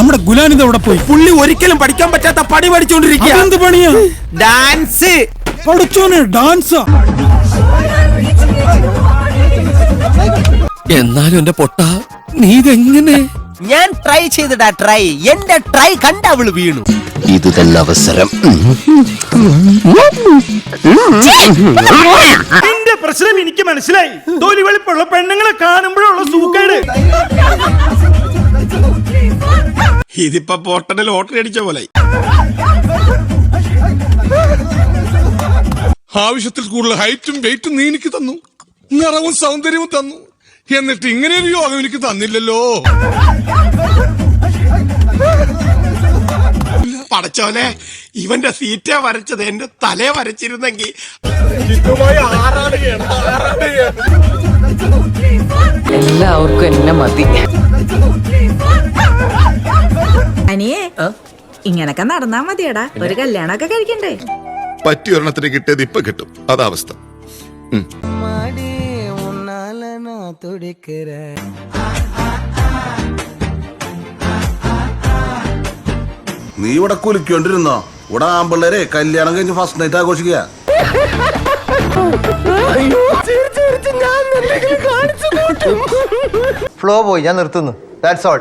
നമ്മുടെ ഗുലാനിത് അവിടെ പോയി? പുള്ളി ഒരിക്കലും പഠിക്കാൻ പറ്റാത്ത പണി പഠിച്ചോണ്ടിരിക്കുക എന്ത് പണിയാ? ഡാൻസ്. പഠിച്ചോനെ ഡാൻസാ. എന്നാലും എന്റെ പൊട്ട നീ ഇതെങ്ങനെ? ഞാൻ ട്രൈ ചെയ്തിടാ ട്രൈ എന്റെ ട്രൈ കണ്ട അവൾ വീണു. ഇത് തന്നെ അവസരം. എന്റെ പ്രശ്നം എനിക്ക് മനസ്സിലായി. തൊലി വെളുപ്പുള്ള പെണ്ണുങ്ങളെ കാണുമ്പോഴുള്ള സൂക്കേട് ഇതിപ്പോ പോട്ടന് ലോട്ടറി അടിച്ച പോലെ. ആവശ്യത്തിൽ കൂടുതൽ ഹൈറ്റും വെയിറ്റും നീ എനിക്ക് തന്നു. നിറവും സൗന്ദര്യവും തന്നു. എന്നിട്ട് ഇങ്ങനെ ഒരു യോഗം എനിക്ക് തന്നില്ലല്ലോ. പടച്ചോനെ ഇവന്റെ സീറ്റ വരച്ചത് എന്റെ തലയെ വരച്ചിരുന്നെങ്കിൽ എല്ലാവർക്കും എന്നെ മതി. ഇങ്ങനൊക്കെ നടന്നാ മതിയടാ. ഒരു കല്യാണമൊക്കെ കഴിക്കണ്ടേ? പറ്റി ഒരെണ്ണത്തിന് കിട്ടിയത് ഇപ്പൊ കിട്ടും. അതാ അവസ്ഥ. നീ ഇവിടെ കുലിക്കൊണ്ടിരുന്നോ ഇവിടെ ആമ്പിള്ളേരെ കല്യാണം കഴിഞ്ഞ് ഫസ്റ്റ് നൈറ്റ് ആഘോഷിക്കുക. ഫ്ലോ പോയി ഞാൻ നിർത്തുന്നു. That's all